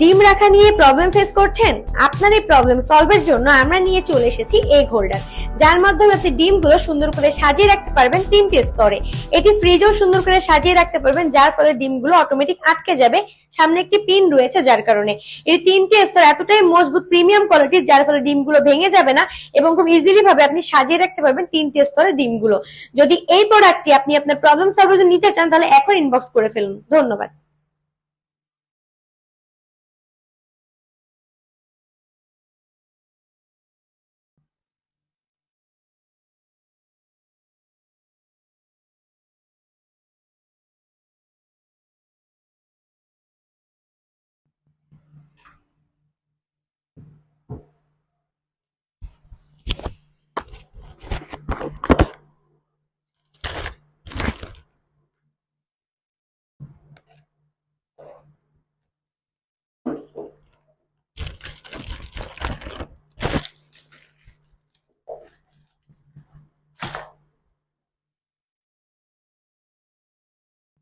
ডিম রাখা নিয়ে প্রবলেম ফেস করছেন? আপনার এই প্রবলেম সলভের জন্য আমরা নিয়ে চলে এসেছি এগ হোল্ডার যার মাধ্যমে আপনি ডিমগুলো সুন্দর করে সাজিয়ে রাখতে পারবেন তিনটি স্তরে। এটি ফ্রিজেও সুন্দর করে সাজিয়ে রাখতে পারবেন, যার ফলে ডিমগুলো অটোমেটিক আটকে যাবে। সামনে একটি পিন রয়েছে যার কারণে। এই তিনটি স্তর এতটাই মজবুত প্রিমিয়াম কোয়ালিটির যার ফলে ডিমগুলো ভেঙে যাবে না এবং খুব ইজিলি ভাবে আপনি সাজিয়ে রাখতে পারবেন তিনটি স্তরে ডিমগুলো। যদি এই প্রোডাক্টটি আপনি আপনার প্রবলেম সলভের জন্য নিতে চান, তাহলে এখন ইনবক্স করে ফেলুন। ধন্যবাদ।